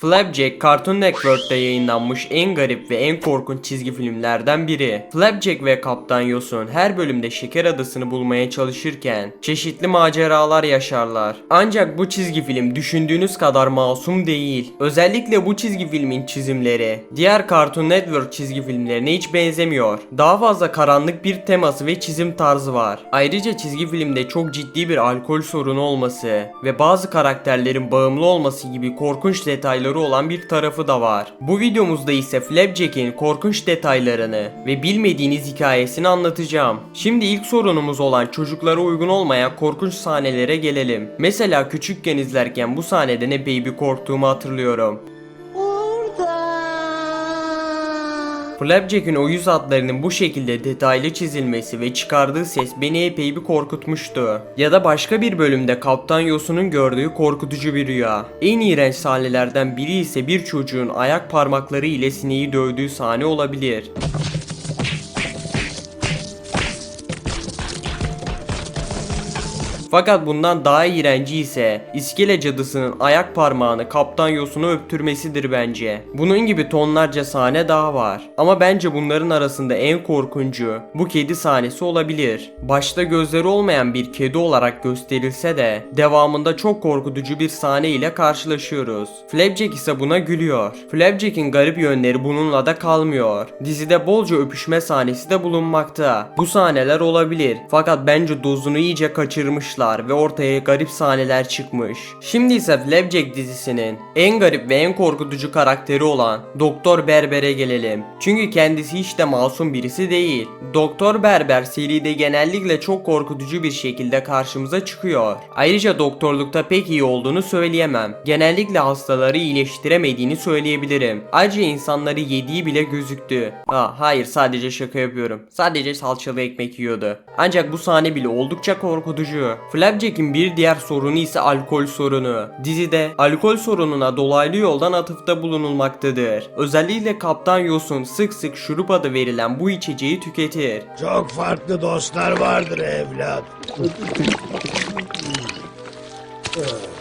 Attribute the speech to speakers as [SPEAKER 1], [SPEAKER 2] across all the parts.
[SPEAKER 1] Flapjack Cartoon Network'te yayınlanmış en garip ve en korkunç çizgi filmlerden biri. Flapjack ve Kaptan Yosun her bölümde şeker adasını bulmaya çalışırken çeşitli maceralar yaşarlar. Ancak bu çizgi film düşündüğünüz kadar masum değil. Özellikle bu çizgi filmin çizimleri diğer Cartoon Network çizgi filmlerine hiç benzemiyor. Daha fazla karanlık bir teması ve çizim tarzı var. Ayrıca çizgi filmde çok ciddi bir alkol sorunu olması ve bazı karakterlerin bağımlı olması gibi korkunç detayları olan bir tarafı da var. Bu videomuzda ise Flapjack'in korkunç detaylarını ve bilmediğiniz hikayesini anlatacağım. Şimdi ilk sorunumuz olan çocuklara uygun olmayan korkunç sahnelere gelelim. Mesela küçükken izlerken bu sahnede ne baby korktuğumu hatırlıyorum. Flapjack'in o yüz hatlarının bu şekilde detaylı çizilmesi ve çıkardığı ses beni epey bir korkutmuştu. Ya da başka bir bölümde Kaptan Yosun'un gördüğü korkutucu bir rüya. En iğrenç sahnelerden biri ise bir çocuğun ayak parmakları ile sineği dövdüğü sahne olabilir. Fakat bundan daha iğrenci ise iskele cadısının ayak parmağını kaptan Yosun'u öptürmesidir bence. Bunun gibi tonlarca sahne daha var. Ama bence bunların arasında en korkuncu bu kedi sahnesi olabilir. Başta gözleri olmayan bir kedi olarak gösterilse de devamında çok korkutucu bir sahne ile karşılaşıyoruz. Flapjack ise buna gülüyor. Flapjack'in garip yönleri bununla da kalmıyor. Dizide bolca öpüşme sahnesi de bulunmakta. Bu sahneler olabilir fakat bence dozunu iyice kaçırmışlar ve ortaya garip sahneler çıkmış. Şimdi ise Flapjack dizisinin en garip ve en korkutucu karakteri olan Doktor Berber'e gelelim. Çünkü kendisi hiç de masum birisi değil. Doktor Berber seride genellikle çok korkutucu bir şekilde karşımıza çıkıyor. Ayrıca doktorlukta pek iyi olduğunu söyleyemem. Genellikle hastaları iyileştiremediğini söyleyebilirim. Ayrıca insanları yediği bile gözüktü. Ha, hayır sadece şaka yapıyorum. Sadece salçalı ekmek yiyordu. Ancak bu sahne bile oldukça korkutucu. Flapjack'in bir diğer sorunu ise alkol sorunu. Dizide alkol sorununa dolaylı yoldan atıfta bulunulmaktadır. Özellikle Kaptan Yosun sık sık şurup adı verilen bu içeceği tüketir.
[SPEAKER 2] Çok farklı dostlar vardır evlat.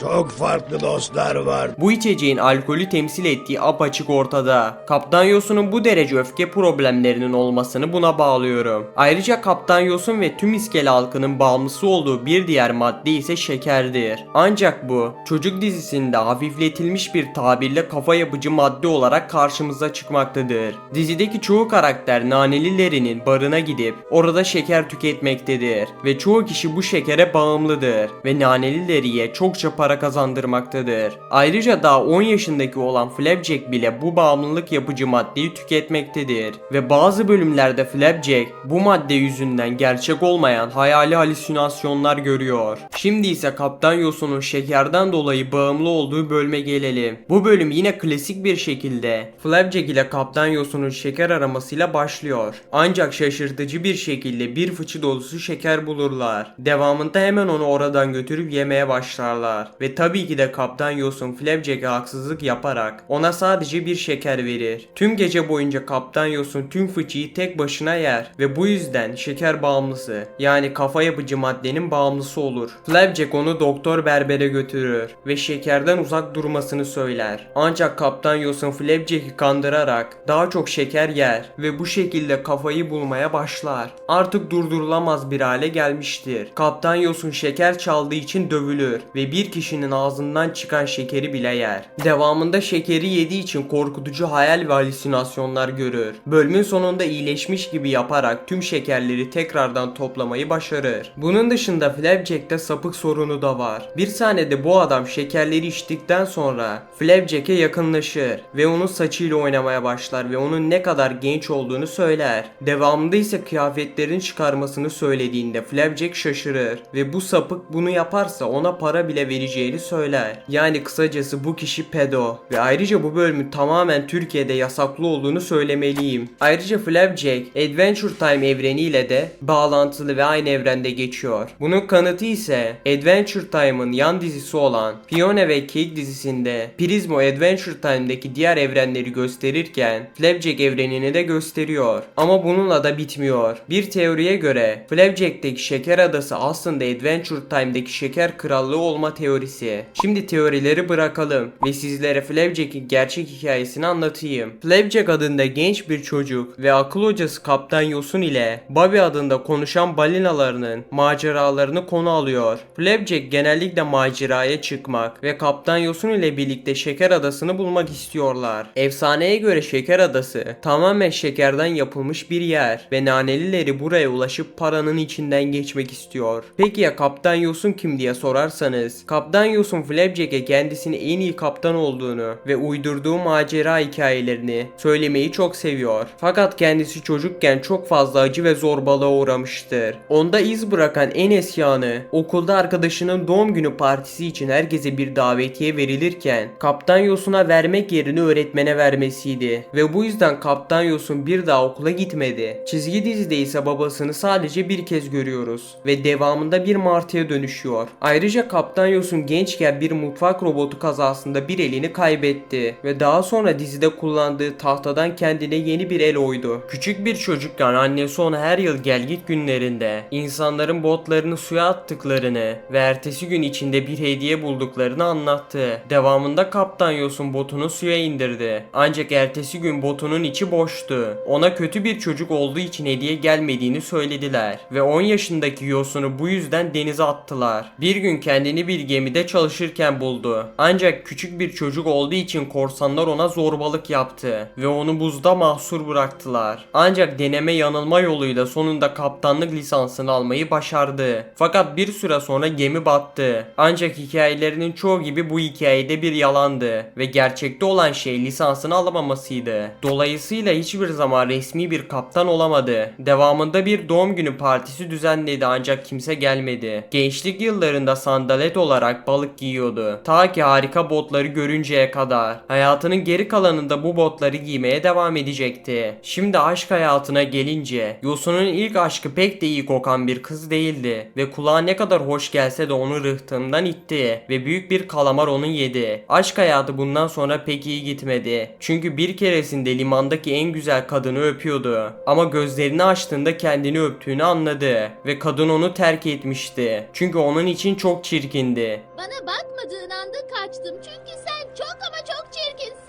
[SPEAKER 2] Çok farklı dostlar var.
[SPEAKER 1] Bu içeceğin alkolü temsil ettiği apaçık ortada. Kaptan Yosun'un bu derece öfke problemlerinin olmasını buna bağlıyorum. Ayrıca Kaptan Yosun ve tüm iskele halkının bağımlısı olduğu bir diğer madde ise şekerdir. Ancak bu çocuk dizisinde hafifletilmiş bir tabirle kafa yapıcı madde olarak karşımıza çıkmaktadır. Dizideki çoğu karakter nanelilerinin barına gidip orada şeker tüketmektedir ve çoğu kişi bu şekere bağımlıdır ve nanelileriye çokça para kazandırmaktadır. Ayrıca daha 10 yaşındaki olan Flapjack bile bu bağımlılık yapıcı maddeyi tüketmektedir ve bazı bölümlerde Flapjack bu madde yüzünden gerçek olmayan hayali halüsinasyonlar görüyor. Şimdi ise Kaptan Yosun'un şekerden dolayı bağımlı olduğu bölüme gelelim. Bu bölüm yine klasik bir şekilde Flapjack ile Kaptan Yosun'un şeker aramasıyla başlıyor. Ancak şaşırtıcı bir şekilde bir fıçı dolusu şeker bulurlar. Devamında hemen onu oradan götürüp yemeye başlarlar. Ve tabii ki de Kaptan Yosun Flapjack'e haksızlık yaparak ona sadece bir şeker verir. Tüm gece boyunca Kaptan Yosun tüm fıçıyı tek başına yer ve bu yüzden şeker bağımlısı yani kafa yapıcı maddenin bağımlısı olur. Flapjack onu doktor berbere götürür ve şekerden uzak durmasını söyler. Ancak Kaptan Yosun Flapjack'i kandırarak daha çok şeker yer ve bu şekilde kafayı bulmaya başlar. Artık durdurulamaz bir hale gelmiştir. Kaptan Yosun şeker çaldığı için dövülür ve bir kişinin ağzından çıkan şekeri bile yer. Devamında şekeri yediği için korkutucu hayal ve halüsinasyonlar görür. Bölümün sonunda iyileşmiş gibi yaparak tüm şekerleri tekrardan toplamayı başarır. Bunun dışında Flapjack'te sapık sorunu da var. Bir sahnede bu adam şekerleri içtikten sonra Flapjack'e yakınlaşır ve onun saçıyla oynamaya başlar ve onun ne kadar genç olduğunu söyler. Devamında ise kıyafetlerini çıkarmasını söylediğinde Flapjack şaşırır ve bu sapık bunu yaparsa ona para bile vereceğini söyler. Yani kısacası bu kişi pedo ve ayrıca bu bölümün tamamen Türkiye'de yasaklı olduğunu söylemeliyim. Ayrıca Flapjack Adventure Time evreniyle de bağlantılı ve aynı evrende geçiyor. Bunun kanıtı ise Adventure Time'ın yan dizisi olan Fiona ve Cake dizisinde Prismo Adventure Time'daki diğer evrenleri gösterirken Flapjack evrenini de gösteriyor. Ama bununla da bitmiyor. Bir teoriye göre Flapjack'teki şeker adası aslında Adventure Time'daki şeker krallığı olma teorisi teorisi. Şimdi teorileri bırakalım ve sizlere Flapjack'in gerçek hikayesini anlatayım. Flapjack adında genç bir çocuk ve akıl hocası Kaptan Yosun ile Bobby adında konuşan balinalarının maceralarını konu alıyor. Flapjack genellikle maceraya çıkmak ve Kaptan Yosun ile birlikte Şeker Adası'nı bulmak istiyorlar. Efsaneye göre Şeker Adası tamamen şekerden yapılmış bir yer ve nanelileri buraya ulaşıp paranın içinden geçmek istiyor. Peki ya Kaptan Yosun kim diye sorarsanız, Kaptan Yosun Flapjack'e kendisini en iyi kaptan olduğunu ve uydurduğu macera hikayelerini söylemeyi çok seviyor. Fakat kendisi çocukken çok fazla acı ve zorbalığa uğramıştır. Onda iz bırakan en eski anı okulda arkadaşının doğum günü partisi için herkese bir davetiye verilirken Kaptan Yosun'a vermek yerine öğretmene vermesiydi ve bu yüzden Kaptan Yosun bir daha okula gitmedi. Çizgi dizide ise babasını sadece bir kez görüyoruz ve devamında bir martıya dönüşüyor. Ayrıca Kaptan Yosun gençken bir mutfak robotu kazasında bir elini kaybetti ve daha sonra dizide kullandığı tahtadan kendine yeni bir el oydu. Küçük bir çocukken annesi ona her yıl gelgit günlerinde insanların botlarını suya attıklarını ve ertesi gün içinde bir hediye bulduklarını anlattı. Devamında Kaptan Yosun botunu suya indirdi. Ancak ertesi gün botunun içi boştu. Ona kötü bir çocuk olduğu için hediye gelmediğini söylediler ve 10 yaşındaki Yosun'u bu yüzden denize attılar. Bir gün kendini bir gemide çalışırken buldu. Ancak küçük bir çocuk olduğu için korsanlar ona zorbalık yaptı ve onu buzda mahsur bıraktılar. Ancak deneme yanılma yoluyla sonunda kaptanlık lisansını almayı başardı. Fakat bir süre sonra gemi battı. Ancak hikayelerinin çoğu gibi bu hikayede bir yalandı ve gerçekte olan şey lisansını alamamasıydı. Dolayısıyla hiçbir zaman resmi bir kaptan olamadı. Devamında bir doğum günü partisi düzenledi ancak kimse gelmedi. Gençlik yıllarında sandalet olarak balık giyiyordu. Ta ki harika botları görünceye kadar. Hayatının geri kalanında bu botları giymeye devam edecekti. Şimdi aşk hayatına gelince Yosun'un ilk aşkı pek de iyi kokan bir kız değildi ve kulağa ne kadar hoş gelse de onu rıhtımdan itti ve büyük bir kalamar onu yedi. Aşk hayatı bundan sonra pek iyi gitmedi. Çünkü bir keresinde limandaki en güzel kadını öpüyordu. Ama gözlerini açtığında kendini öptüğünü anladı ve kadın onu terk etmişti. Çünkü onun için çok çirkindi.
[SPEAKER 3] Bana bakmadığın anda kaçtım çünkü sen çok ama çok çirkinsin.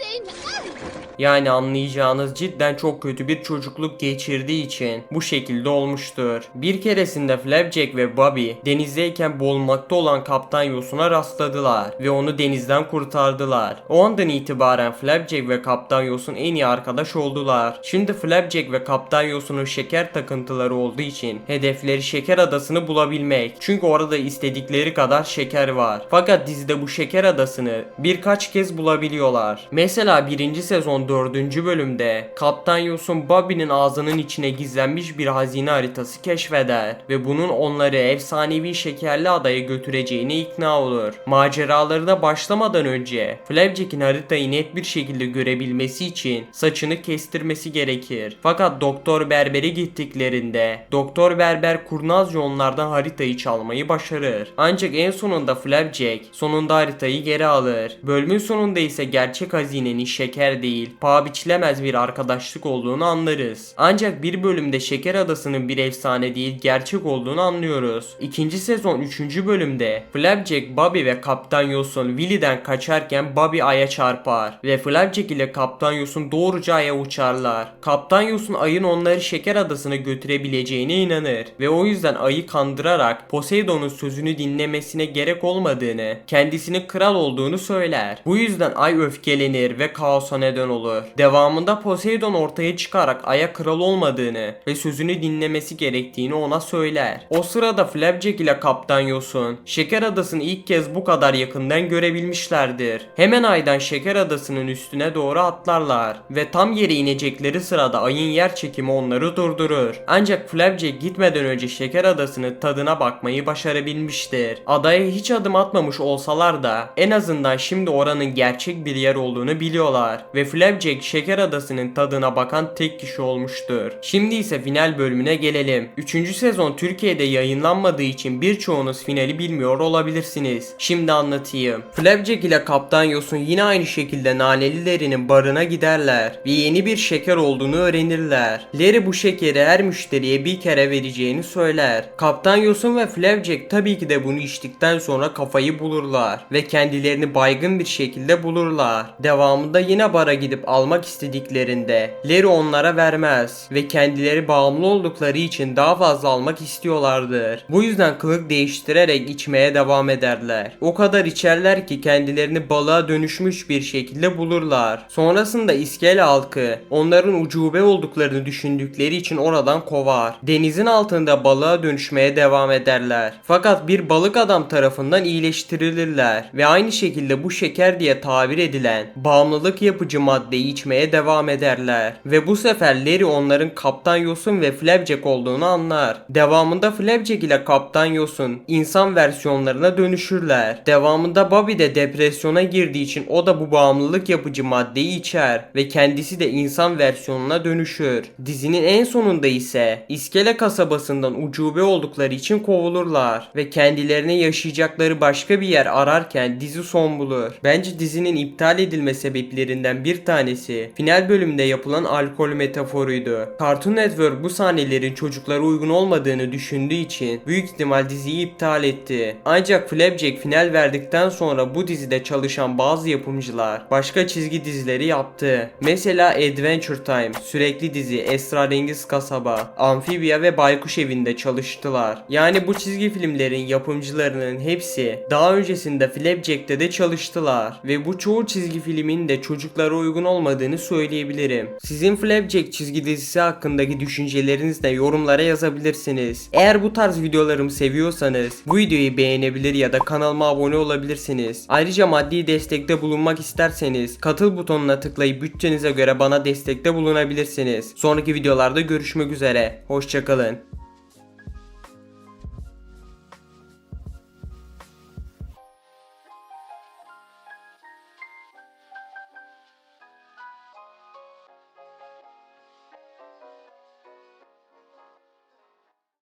[SPEAKER 1] Yani anlayacağınız cidden çok kötü bir çocukluk geçirdiği için bu şekilde olmuştur. Bir keresinde Flapjack ve Bobby denizdeyken boğulmakta olan Kaptan Yosun'a rastladılar ve onu denizden kurtardılar. O andan itibaren Flapjack ve Kaptan Yosun en iyi arkadaş oldular. Şimdi Flapjack ve Kaptan Yosun'un şeker takıntıları olduğu için hedefleri şeker adasını bulabilmek. Çünkü orada istedikleri kadar şeker var. Fakat dizide bu şeker adasını birkaç kez bulabiliyorlar. Mesela birinci sezon 4. bölümde Kaptan Yosun Bobby'nin ağzının içine gizlenmiş bir hazine haritası keşfeder ve bunun onları efsanevi şekerli adaya götüreceğine ikna olur. Maceralarına başlamadan önce Flapjack'in haritayı net bir şekilde görebilmesi için saçını kestirmesi gerekir. Fakat Doktor Berber'e gittiklerinde Doktor Berber kurnazca onlardan haritayı çalmayı başarır. Ancak en sonunda Flapjack sonunda haritayı geri alır. Bölümün sonunda ise gerçek hazinenin şeker değil, paha biçilemez bir arkadaşlık olduğunu anlarız. Ancak bir bölümde Şeker Adası'nın bir efsane değil, gerçek olduğunu anlıyoruz. İkinci sezon 3. bölümde Flapjack, Bobby ve Kaptan Yosun Willy'den kaçarken Bobby Ay'a çarpar ve Flapjack ile Kaptan Yosun doğruca Ay'a uçarlar. Kaptan Yosun Ay'ın onları Şeker Adası'na götürebileceğine inanır ve o yüzden Ay'ı kandırarak Poseidon'un sözünü dinlemesine gerek olmadığını, kendisinin kral olduğunu söyler. Bu yüzden Ay öfkelenir ve kaosa neden olur. Devamında Poseidon ortaya çıkarak Ay'a kral olmadığını ve sözünü dinlemesi gerektiğini ona söyler. O sırada Flapjack ile Kaptan Yosun Şeker Adası'nı ilk kez bu kadar yakından görebilmişlerdir. Hemen Ay'dan Şeker Adası'nın üstüne doğru atlarlar ve tam yere inecekleri sırada Ay'ın yer çekimi onları durdurur. Ancak Flapjack gitmeden önce Şeker Adası'nın tadına bakmayı başarabilmiştir. Adaya hiç adım atmamış olsalar da en azından şimdi oranın gerçek bir yer olduğunu biliyorlar ve Flapjack şeker adasının tadına bakan tek kişi olmuştur. Şimdi ise final bölümüne gelelim. 3. sezon Türkiye'de yayınlanmadığı için birçoğunuz finali bilmiyor olabilirsiniz. Şimdi anlatayım. Flapjack ile Kaptan Yosun yine aynı şekilde nanelilerinin barına giderler ve yeni bir şeker olduğunu öğrenirler. Larry bu şekeri her müşteriye bir kere vereceğini söyler. Kaptan Yosun ve Flapjack tabii ki de bunu içtikten sonra kafayı bulurlar ve kendilerini baygın bir şekilde bulurlar. Devamında yine bara gidip almak istediklerinde Larry onlara vermez ve kendileri bağımlı oldukları için daha fazla almak istiyorlardır. Bu yüzden kılık değiştirerek içmeye devam ederler. O kadar içerler ki kendilerini balığa dönüşmüş bir şekilde bulurlar. Sonrasında iskele halkı onların ucube olduklarını düşündükleri için oradan kovar. Denizin altında balığa dönüşmeye devam ederler. Fakat bir balık adam tarafından iyileştirilirler ve aynı şekilde bu şeker diye tabir edilen bağımlılık yapıcı maddeyi içmeye devam ederler. Ve bu sefer Larry onların Kaptan Yosun ve Flapjack olduğunu anlar. Devamında Flapjack ile Kaptan Yosun insan versiyonlarına dönüşürler. Devamında Bobby de depresyona girdiği için o da bu bağımlılık yapıcı maddeyi içer ve kendisi de insan versiyonuna dönüşür. Dizinin en sonunda ise İskele kasabasından ucube oldukları için kovulurlar ve kendilerine yaşayacakları başka bir yer ararken dizi son bulur. Bence dizinin iptal edilme sebeplerinden bir tanesi final bölümünde yapılan alkol metaforuydu. Cartoon Network bu sahnelerin çocuklara uygun olmadığını düşündüğü için büyük ihtimal diziyi iptal etti. Ancak Flapjack final verdikten sonra bu dizide çalışan bazı yapımcılar başka çizgi dizileri yaptı. Mesela Adventure Time, sürekli dizi, Esrarengiz Kasaba, Amphibia ve Baykuş Evi'nde çalıştılar. Yani bu çizgi filmlerin yapımcılarının hepsi daha öncesinde Flapjack'te de çalıştılar ve bu çoğu çizgi filmin de çocuklara uygun olmadığını söyleyebilirim. Sizin Flapjack çizgi dizisi hakkındaki düşüncelerinizi de yorumlara yazabilirsiniz. Eğer bu tarz videolarımı seviyorsanız bu videoyu beğenebilir ya da kanalıma abone olabilirsiniz. Ayrıca maddi destekte bulunmak isterseniz katıl butonuna tıklayıp bütçenize göre bana destekte bulunabilirsiniz. Sonraki videolarda görüşmek üzere. Hoşçakalın.